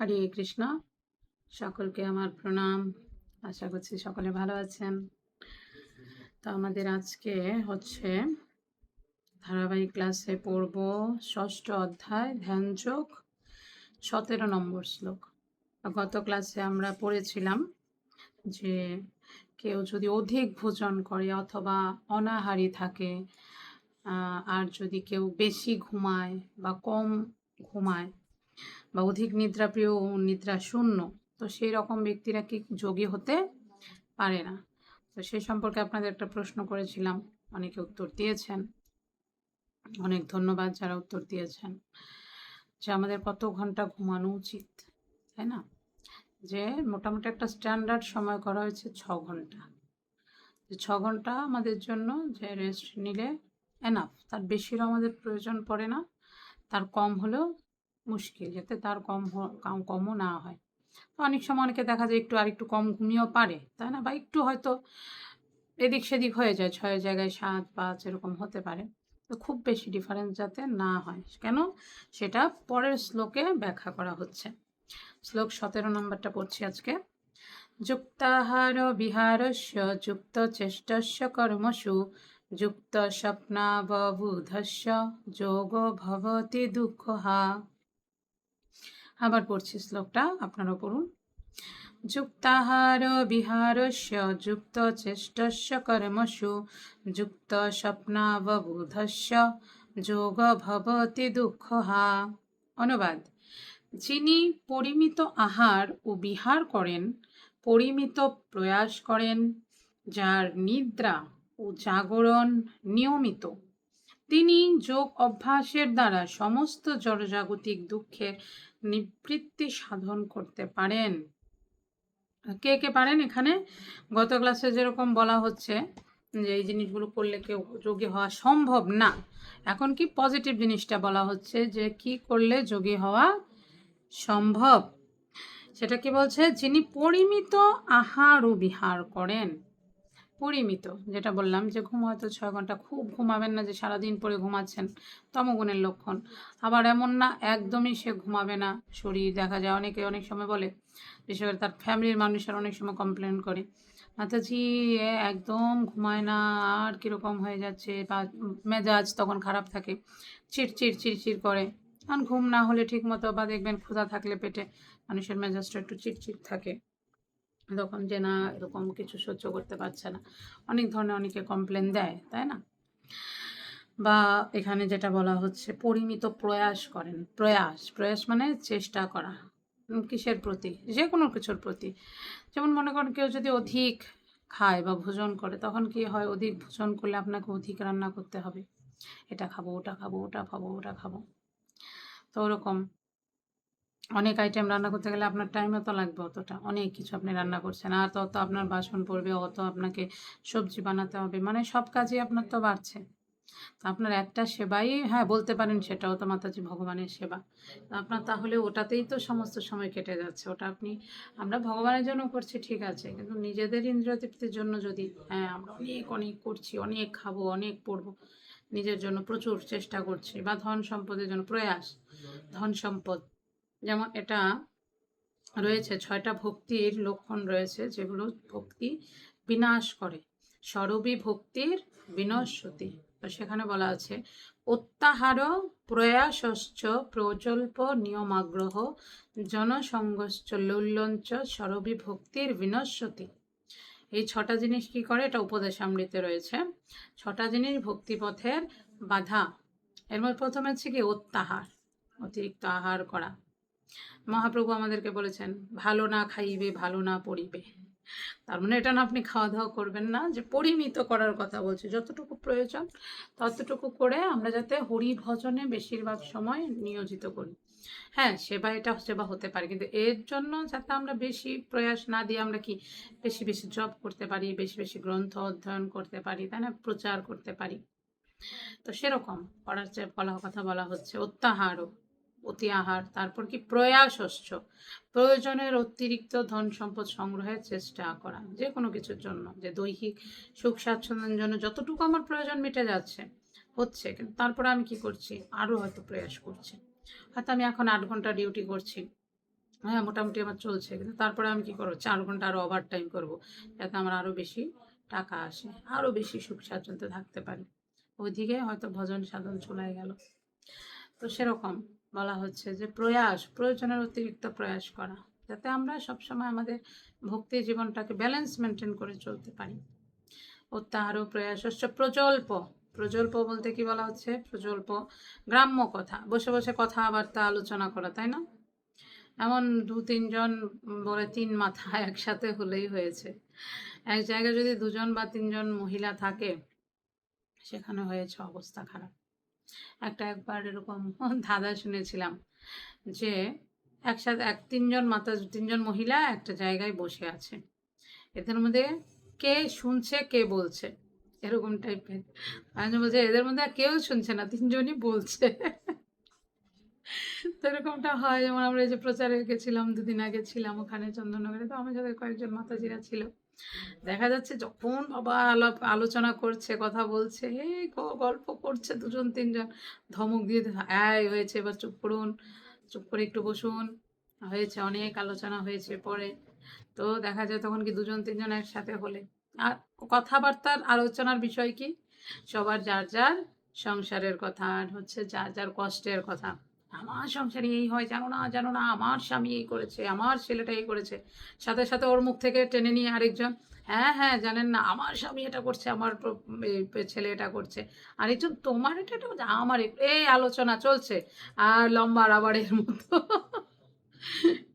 হরে কৃষ্ণ। সকলকে আমার প্রণাম। আশা করছি সকলে ভালো আছেন। তো আমাদের আজকে হচ্ছে ধারাবাহিক ক্লাসে পড়ব ষষ্ঠ অধ্যায় ধ্যানযোগ সতেরো নম্বর শ্লোক। গত ক্লাসে আমরা পড়েছিলাম যে কেউ যদি অধিক ভোজন করে অথবা অনাহারি থাকে আর যদি কেউ বেশি ঘুমায় বা কম ঘুমায় বা অধিক নিদ্রাপ্রিয় ও নিদ্রা শূন্য। তো সেই রকম ব্যক্তিরা কি যোগী হতে পারে না? তো সেই সম্পর্কে আপনাদের একটা প্রশ্ন করেছিলাম, অনেকে উত্তর দিয়েছেন। অনেক ধন্যবাদ যারা উত্তর দিয়েছেন। যে আমাদের কত ঘণ্টা ঘুমানো উচিত, তাই না? যে মোটামুটি একটা স্ট্যান্ডার্ড সময় করা হয়েছে ছ ঘণ্টা। ছ ঘণ্টা আমাদের জন্য যে রেস্ট নিলে এনাফ তার বেশিরও আমাদের প্রয়োজন পড়ে না, তার কম হলেও মুশকিল যাতে তার কম কমও না হয়। তো অনেক সময় অনেকে দেখা যায় একটু আর একটু কম ঘুমিয়েও পারে, তাই না? বা একটু হয়তো এদিক সেদিক হয়ে যায় ছয় জায়গায় সাত, পাঁচ এরকম হতে পারে। তো খুব বেশি ডিফারেন্স যাতে না হয়। কেন? সেটা পরের শ্লোকে ব্যাখ্যা করা হচ্ছে। শ্লোক সতেরো নম্বরটা পড়ছি আজকে। যুক্তাহার বিহারস্য, যুক্ত চেষ্টস্য কর্মসু, যুক্ত স্বপ্নাববুধস্য, যোগ ভবতি দুঃখহা। আবার পড়ছি শ্লোকটা আপনারা পড়ুন। যুক্তাহার বিহারস্য, যুক্ত চেষ্টস্য কর্মসু, যুক্ত স্বপ্নাববুধস্য, যোগ ভবতি দুঃখহা। অনুবাদ। যিনি পরিমিত আহার ও বিহার করেন, পরিমিত প্রয়াস করেন, যার নিদ্রা ও জাগরণ নিয়মিত। তিনি যোগ অভ্যাসের দ্বারা সমস্ত জড়জাগতিক দুঃখের নিবৃত্তি সাধন করতে পারেন। কে কে পারেন এখানে? গত ক্লাসে যেরকম বলা হচ্ছে যে, এই জিনিসগুলো করলে কেউ যোগী হওয়া সম্ভব না। এখন কি পজিটিভ জিনিসটা বলা হচ্ছে যে, কি করলে যোগী হওয়া সম্ভব? সেটা কি বলছে? যিনি পরিমিত আহার ও বিহার করেন। পরিমিত, যেটা বললাম যে ঘুম হয়তো ছয় ঘণ্টা খুব ঘুমাবেন না, যে সারাদিন পরে ঘুমাচ্ছেন, তমগুণের লক্ষণ। আবার এমন না, একদমই সে ঘুমাবে না, শরীর দেখা যায়, অনেকে অনেক সময় বলে, বিশেষ করে তার ফ্যামিলির মানুষের অনেক সময় কমপ্লেন করে মাতাজি একদম ঘুমায় না, আর কীরকম হয়ে যাচ্ছে? বা মেজাজ তখন খারাপ থাকে চিড়চিড় চিড়চিড় করে। কারণ ঘুম না হলে ঠিক মতো বা দেখবেন ক্ষুধা থাকলে পেটে, মানুষের মেজাজটা একটু চিড়চিড় থাকে। তখন যে না, এরকম কিছু সহ্য করতে পারছে না। অনেক ধরনের অনেকে কমপ্লেন দেয়, তাই না? বা এখানে যেটা বলা হচ্ছে, পরিমিত প্রয়াস করেন। প্রয়াস প্রয়াস মানে চেষ্টা করা। কিসের প্রতি? যে কোনো কিছুর প্রতি। যেমন মনে করেন, কেউ যদি অধিক খায় বা ভোজন করে, তখন কি হয়, অধিক ভোজন করলে আপনাকে অধিক রান্না করতে হবে। এটা খাব, ওটা খাব ওটা খাব ওটা খাব। তো ওরকম। অনেক আইটেম রান্না করতে গেলে আপনার টাইমও তো লাগবে অতটা। অনেক কিছু আপনি রান্না করছেন, আর তত আপনার বাসন পড়বে, অত আপনাকে সবজি বানাতে হবে। মানে সব কাজই আপনার তো বাড়ছে। তো আপনার একটা সেবাই হ্যাঁ বলতে পারেন সেটাও তো মাতাজি ভগবানের সেবা। আপনার তাহলে ওটাতেই তো সমস্ত সময় কেটে যাচ্ছে। ওটা আপনি, আমরা ভগবানের জন্য করছি, ঠিক আছে। কিন্তু নিজেদের ইন্দ্রিয় তৃপ্তির জন্য যদি হ্যাঁ আমরা অনেক অনেক করছি, অনেক খাব, অনেক পড়ব, নিজের জন্য প্রচুর চেষ্টা করছি, বা ধন সম্পদের জন্য প্রয়াস, ধন সম্পদ। যেমন এটা রয়েছে, ছয়টা ভক্তির লক্ষণ রয়েছে, যেগুলো ভক্তি বিনাশ করে। সরবী ভক্তির বিনশ্বতি। তো সেখানে বলা আছে, অত্যাহার প্রয়াসশ্চ প্রজল্প নিয়মাগ্রহ জনসংগশ্চ লৌল্যঞ্চ সরবী ভক্তির বিনশ্বতি। এই ছটা জিনিস কি করে? এটা উপদেশ আমৃতে রয়েছে। ছটা জিনিস ভক্তিপথের বাধা। এর মধ্যে প্রথমে হচ্ছে কি, অত্যাহার, অতিরিক্ত আহার করা। মহাপ্রভু আমাদেরকে বলেছেন, ভালো না খাইবে, ভালো না পড়িবে। তার মানে এটা না আপনি খাওয়া দাওয়া করবেন না, যে পরিমিত করার কথা বলছে। যতটুকু প্রয়োজন, ততটুকু করে আমরা যাতে হরি ভজনে বেশিরভাগ সময় নিয়োজিত করি। হ্যাঁ সেবা এটা সেবা হতে পারে, কিন্তু এর জন্য যাতে আমরা বেশি প্রয়াস না দিয়ে আমরা কি বেশি বেশি জব করতে পারি, বেশি বেশি গ্রন্থ অধ্যয়ন করতে পারি, তাই না? প্রচার করতে পারি। তো সেরকম করার চেয়ে বলা কথা বলা হচ্ছে, অত্যাহারও। অতি আহার, তারপর কি প্রয়াস প্রয়াসশ্চ প্রয়োজনের অতিরিক্ত ধন সম্পদ সংগ্রহের চেষ্টা করা যে কোনো কিছুর জন্য, যে দৈহিক সুখ স্বাচ্ছন্দ্যের জন্য যতটুকু আমার প্রয়োজন মিটে যাচ্ছে, হচ্ছে। কিন্তু তারপরে আমি কি করছি? আরও হয়তো প্রয়াস করছি। হয়তো আমি এখন আট ঘণ্টা ডিউটি করছি। হ্যাঁ মোটামুটি আমার চলছে। কিন্তু তারপরে আমি কি করব? চার ঘণ্টা আরও ওভার টাইম করব, যাতে আমার আরও বেশি টাকা আসে, আরও বেশি সুখ স্বাচ্ছন্দ্যে থাকতে পারি। ওইদিকে হয়তো ভজন সাধন চলে গেল। তো সেরকম। বলা হচ্ছে যে প্রয়াস, প্রয়োজনের অতিরিক্ত প্রয়াস করা, যাতে আমরা সবসময় আমাদের ভক্তি জীবনটাকে ব্যালেন্স মেনটেন করে চলতে পারি। অত্যাহারও প্রয়াস হচ্ছে প্রজল্প প্রজল্প বলতে কি বলা হচ্ছে? প্রজল্প, গ্রাম্য কথা, বসে বসে কথাবার্তা, আলোচনা করা, তাই না? এমন দু তিনজন বলে তিন মাথা একসাথে হলেই হয়েছে। এক জায়গায় যদি দুজন বা তিনজন মহিলা থাকে, সেখানে হয়েছে অবস্থা খারাপ। একটা একবার এরকম ধাঁধা শুনেছিলাম যে একসাথে এক তিনজন মাতা তিনজন মহিলা একটা জায়গায় বসে আছে। এদের মধ্যে কে শুনছে, কে বলছে? এরকম টাইপের। আমি বলছে, এদের মধ্যে কেউ শুনছে না, তিনজনই বলছে। তো এরকমটা হয়, যেমন আমরা এই যে প্রচারে গেছিলাম, দুদিন আগে ছিলাম ওখানে চন্দননগরে, তো আমার সাথে কয়েকজন মাতাজিরা ছিল। দেখা যাচ্ছে যখন বাবা আলাপ আলোচনা করছে, কথা বলছে হে গল্প করছে দুজন, তিনজন। ধমক দিয়ে এই, হয়েছে, এবার চুপ করুন, চুপ করে একটু বসুন। হয়েছে, অনেক আলোচনা হয়েছে পরে। তো দেখা যায় তখন কি দুজন, তিনজন একসাথে হলে। আর কথাবার্তার আলোচনার বিষয় কি? সবার যার যার সংসারের কথা আর হচ্ছে যার যার কষ্টের কথা। আমার সংসারে এই হয়, জানো না জানো না, আমার স্বামী এই করেছে, আমার ছেলেটা এই করেছে। সাথে সাথে ওর মুখ থেকে টেনে নিয়ে আরেকজন হ্যাঁ হ্যাঁ জানেন না, আমার স্বামী এটা করছে, আমার ছেলে এটা করছে। আর একজন তোমার এটা আমার এই আলোচনা চলছে, আর লম্বা রাবারের মতো।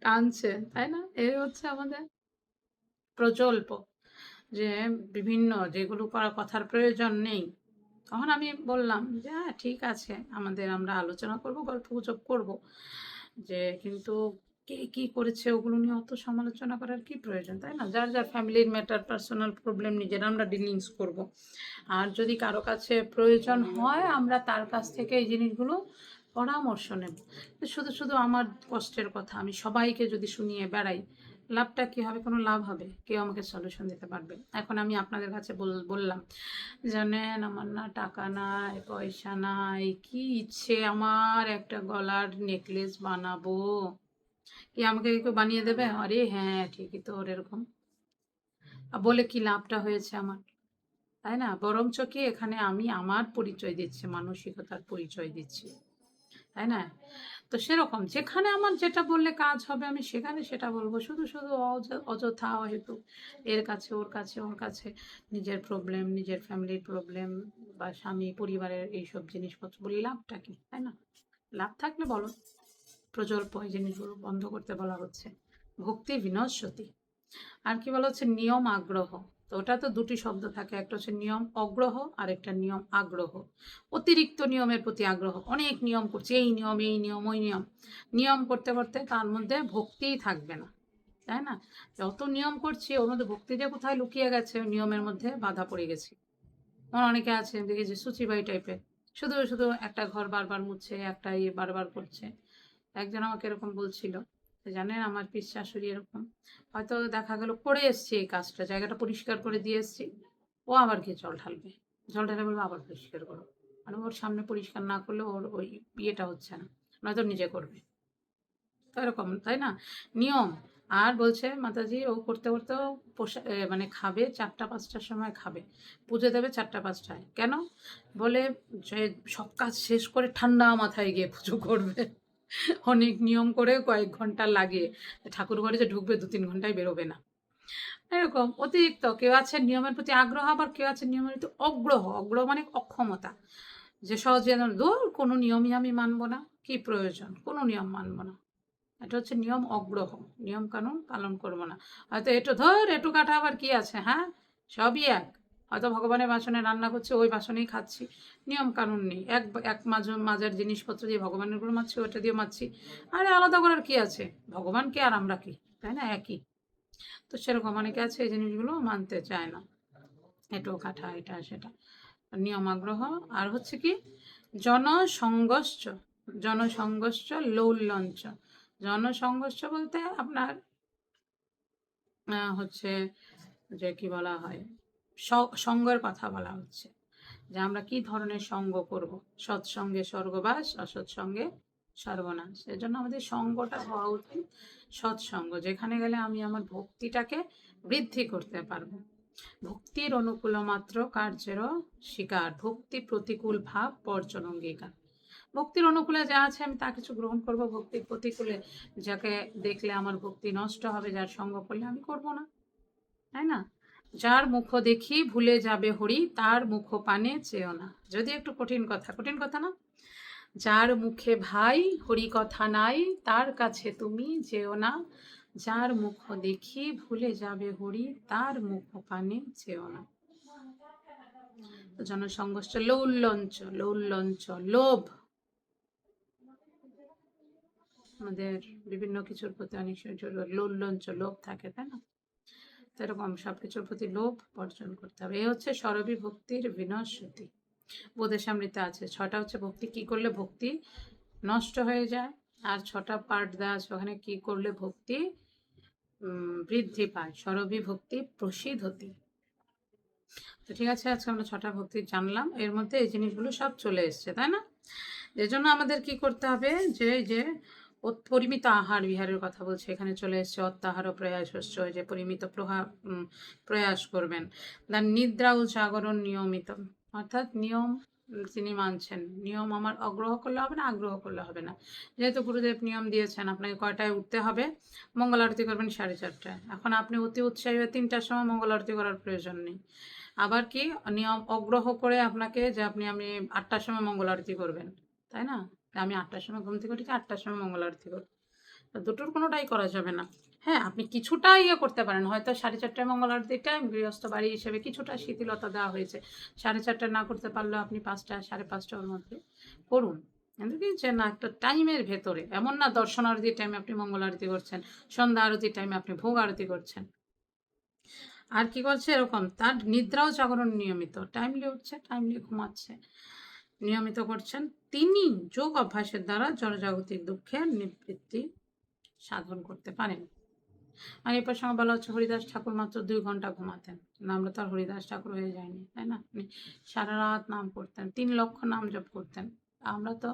টানছে, তাই না? এই হচ্ছে আমাদের প্রকল্প, যে বিভিন্ন, যেগুলো করার কথার প্রয়োজন নেই। তখন আমি বললাম যে হ্যাঁ ঠিক আছে, আমাদের আমরা আলোচনা করব গল্প গুজব করব। যে, কিন্তু কে, কি করেছে ওগুলো নিয়ে অত সমালোচনা করার কি প্রয়োজন? তাই না? যার যার ফ্যামিলির ম্যাটার পার্সোনাল প্রবলেম নিজেরা আমরা ডিলিংস করব। আর যদি কারও কাছে প্রয়োজন হয়, আমরা তার কাছ থেকে এই জিনিসগুলো পরামর্শ নেব। শুধু শুধু আমার কষ্টের কথা, আমি সবাইকে যদি শুনিয়ে বেড়াই লাভটা কি হবে? কোনো লাভ হবে? কেউ আমাকে সলিউশন দিতে পারবে। এখন আমি আপনাদের কাছে বল- বললাম জানেন আমার না টাকা নাই, পয়সা নাই, কি ইচ্ছে আমার একটা গলার নেকলেস বানাবো? কি আমাকে কেউ বানিয়ে দেবে? আরে হ্যাঁ ঠিকই তো, ওর এরকম। বলে কি লাভটা হয়েছে আমার? তাই না? বরঞ্চ কি এখানে আমি আমার পরিচয় দিচ্ছি, মানসিকতার পরিচয় দিচ্ছি। তাই না? তো সেরকম, যেখানে আমার যেটা বললে কাজ হবে, আমি সেখানে সেটা বলব। শুধু শুধু অয- অযথা হয়তো এর কাছে, ওর কাছে ওর কাছে। নিজের প্রবলেম নিজের ফ্যামিলির প্রবলেম বা স্বামী, পরিবারের এইসব জিনিসপত্র বলি, লাভটা কি? তাই না? লাভ থাকলে বলো। প্রজল্প এই জিনিসগুলো বন্ধ করতে বলা হচ্ছে। ভক্তি বিনশ্বতী আর কি বলা হচ্ছে? নিয়ম, আগ্রহ। তো ওটা তো দুটি শব্দ থাকে, একটা হচ্ছে নিয়ম অগ্রহ আর একটা নিয়ম আগ্রহ। অতিরিক্ত নিয়মের প্রতি আগ্রহ। অনেক নিয়ম করছে, এই নিয়ম এই নিয়ম, ওই নিয়ম। নিয়ম করতে করতে তার মধ্যে ভক্তিই থাকবে না, তাই না? যত নিয়ম করছি, ওর মধ্যে ভক্তি যে কোথায় লুকিয়ে গেছে নিয়মের মধ্যে বাধা পড়ে গেছি। আমার অনেকে আছে, দেখেছি সুচিবাই টাইপের শুধু শুধু একটা ঘর বারবার মুছছে, একটা ইয়ে বারবার করছে। একজন আমাকে এরকম বলছিল জানেন আমার পিস শাশুড়ি এরকম। হয়তো দেখা গেল করে এসছি এই কাজটা, জায়গাটা পরিষ্কার করে দিয়ে এসছি। ও আবার গিয়ে জল ঢালবে। জল ঢালে বলবে আবার পরিষ্কার করো। মানে ওর সামনে পরিষ্কার না করলে ওর ওই বিয়েটা হচ্ছে না। নয়তো নিজে করবে। তো এরকম, তাই না? নিয়ম। আর বলছে মাতাজি, ও করতে করতেও পোষা মানে খাবে, চারটা, পাঁচটার সময় খাবে। পুজো দেবে চারটা, পাঁচটায়। কেন? বলে সব কাজ শেষ করে ঠান্ডা মাথায় গিয়ে পুজো করবে। অনেক নিয়ম করে কয়েক ঘণ্টা লাগে। ঠাকুর ঘরে যে ঢুকবে দু তিন ঘন্টায় বেরোবে না। এরকম অতিরিক্ত, কেউ আছে নিয়মের প্রতি আগ্রহ, আবার কেউ আছে নিয়মের প্রতি অগ্রহ। অগ্রহ মানে অক্ষমতা। যে সহজে দূর কোনো নিয়মই আমি মানবো না। কি প্রয়োজন? কোনো নিয়ম মানবো না। এটা হচ্ছে নিয়ম অগ্রহ। নিয়ম কানুন পালন করব না। হয়তো এটো, ধর এটু কাটা আবার কি আছে হ্যাঁ? সবই এক। হয়তো ভগবানের বাসনে রান্না করছে, ওই বাসনেই খাচ্ছি। নিয়ম কানুন নেই। এক এক মাঝ মাজার জিনিসপত্র দিয়ে ভগবানেরগুলো মারছি ওটা দিয়ে মারছি। আরে আলাদা করার কি আছে? ভগবান কে আর আমরা কি? তাই না? একই। তো সেরকম অনেকে আছে, এই জিনিসগুলো মানতে চায় না। এটো কাঠা, এটা, সেটা। নিয়ম আগ্রহ আর হচ্ছে কি? জনসংঘর্ষ জনসংঘর্ষ লৌল্যঞ্চ। জনসংঘর্ষ বলতে আপনার হচ্ছে যে কি বলা হয়? সঙ্গের কথা বলা হচ্ছে। যে আমরা কি ধরনের সঙ্গ করব? সৎসঙ্গে স্বর্গবাস, অসৎসঙ্গে সর্বনাশ। এজন্য আমাদের সঙ্গটা হওয়া উচিত সৎসঙ্গ, যেখানে গেলে আমি আমার ভক্তিটাকে বৃদ্ধি করতে পারব। ভক্তির অনুকূল মাত্র কার্যেরও শিকার, ভক্তি প্রতিকূল ভাব বর্জন অঙ্গীকার। ভক্তির অনুকূলে যা আছে আমি তা কিছু গ্রহণ করব। ভক্তির প্রতিকূলে যাকে দেখলে আমার ভক্তি নষ্ট হবে, যার সঙ্গ করলে আমি করব না। তাই না? যার মুখ দেখি ভুলে যাবে হরি, তার মুখ পানে চেয়েও না। যদি একটু কঠিন কথা কঠিন কথা না? যার মুখে ভাই, হরি কথা নাই, তার কাছে তুমি যেও না। যার মুখ দেখি ভুলে যাবে হরি, তার মুখ পানে চেয়েও না। জনসংঘর্ষ, লৌল্যঞ্চ লৌল্যঞ্চ, লোভ। আমাদের বিভিন্ন কিছুর প্রতি অনেক জোর- লোভ থাকে, তাই না? এরকম সবকিছুর প্রতি লোভ বর্জন করতে হবে। এই হচ্ছে সরবী ভক্তির বিনশ্বতী বোধেশামৃতে আছে, ছটা হচ্ছে ভক্তি, কি করলে ভক্তি নষ্ট হয়ে যায়? আর ছটা পার্ট দেওয়া আছে, ওখানে কি করলে ভক্তি বৃদ্ধি পায়? সরবী ভক্তি প্রসিদ্ধতি তো ঠিক আছে, আজকে আমরা ছটা ভক্তি জানলাম। এর মধ্যে এই জিনিসগুলো সব চলে এসছে, তাই না? এর জন্য আমাদের কি করতে হবে? যে যে পরিমিত আহার বিহারের কথা বলছে। এখানে চলে এসছে, অত্যাহার প্রয়াস হচ্ছে যে পরিমিত প্রহা প্রয়াস করবেন। দেন নিদ্রা ও জাগরণ নিয়মিত অর্থাৎ নিয়ম তিনি মানছেন। নিয়ম আমার অগ্রহ করলে হবে না, আগ্রহ করলে হবে না। যেহেতু গুরুদেব নিয়ম দিয়েছেন, আপনাকে কয়টায় উঠতে হবে? মঙ্গল আরতি করবেন সাড়ে চারটায়। এখন আপনি অতি উৎসাহী হয়ে তিনটার সময় মঙ্গল আরতি করার প্রয়োজন নেই। আবার কি? নিয়ম অগ্রহ করে আপনাকে যে আপনি আমি আটটার সময় মঙ্গল আরতি করবেন। তাই না? আমি আটটার সময় ঘুম থেকে উঠেছি, আটটার সময় মঙ্গল আরতি করি দুটোর কোনোটাই করা যাবে না। হ্যাঁ আপনি কিছুটা ইয়ে করতে পারেন। হয়তো সাড়ে চারটায় মঙ্গল আরতির টাইম, গৃহস্থ বাড়ি হিসেবে কিছুটা শিথিলতা দেওয়া হয়েছে। সাড়ে চারটায় না করতে পারলেও আপনি পাঁচটা, সাড়ে পাঁচটার মধ্যে করুন। কি যে না, একটা টাইমের ভেতরে, এমন না দর্শন আরতির টাইমে আপনি মঙ্গল আরতি করছেন সন্ধ্যা আরতির টাইমে আপনি ভোগ আরতি করছেন। আর কি করছে এরকম? তার নিদ্রাও জাগরণ নিয়মিত। টাইমলি উঠছে টাইমলি ঘুমাচ্ছে। নিয়মিত করছেন তিনি যোগ অভ্যাসের দ্বারা জনজাগতিক দুঃখের নিবৃত্তি সাধন করতে পারেন। আর এই প্রসঙ্গে বলা হচ্ছে, হরিদাস ঠাকুর মাত্র দুই ঘণ্টা ঘুমাতেন। আমরা তো আর হরিদাস ঠাকুর হয়ে যায়নি তাই না? সারা রাত নাম করতেন, তিন লক্ষ নাম জপ করতেন। আমরা তো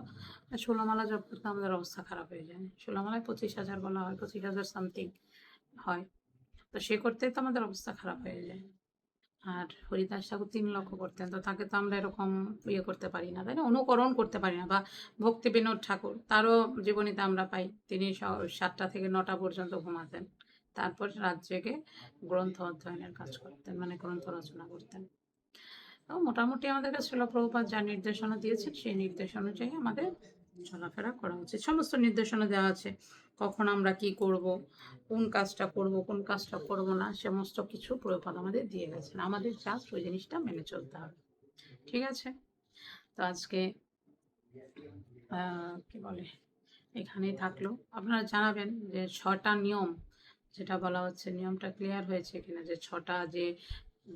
ষোলোমালা জপ করতে আমাদের অবস্থা খারাপ হয়ে যায়। ষোলোমালায় পঁচিশ হাজার বলা হয়, পঁচিশ হাজার সামথিং হয়। তো সে করতে তো আমাদের অবস্থা খারাপ হয়ে যায়। আর হরিদাস ঠাকুর তিন লক্ষ করতেন, তো তাকে তো আমরা এরকম ইয়ে করতে পারি না, তাই না? অনুকরণ করতে পারি না, বা ভক্তি বিনোদ ঠাকুর, তারও জীবনীতে আমরা পাই, তিনি সাতটা থেকে নটা পর্যন্ত ঘুমাতেন। তারপর রাত জেগে গ্রন্থ অধ্যয়নের কাজ করতেন মানে গ্রন্থ রচনা করতেন। তো মোটামুটি আমাদের কাছে শিলপ্রভুপাত যা নির্দেশনা দিয়েছেন, সেই নির্দেশ অনুযায়ী আমাদের চলাফেরা করা উচিত। সমস্ত নির্দেশনা দেওয়া আছে। কখন আমরা কি করব, কোন কাজটা করব, কোন কাজটা করব না, সমস্ত কিছু প্রভুপাত আমাদের দিয়ে গেছেন। আমাদের জাস্ট ওই জিনিসটা মেনে চলতে হবে। ঠিক আছে? তো আজকে কি বলে, এখানেই থাকল। আপনারা জানাবেন যে ছটা নিয়ম, যেটা বলা হচ্ছে, নিয়মটা ক্লিয়ার হয়েছে কিনা, যে ছটা যে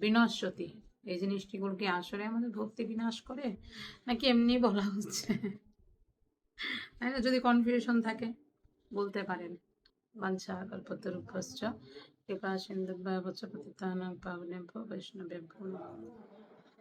বিনশ্বতী এই জিনিসটিগুলো কি আসলে আমাদের ভক্তি বিনাশ করে? নাকি এমনি বলা হচ্ছে? তাই না? যদি কনফিউশন থাকে। বলতে পারেন বাঞ্ছা কল্পতরুভ্যশ্চ কৃপা সিন্ধুভ্য বচ্চ পতিতানাং পাবনেভ্য বৈষ্ণবেভ্য।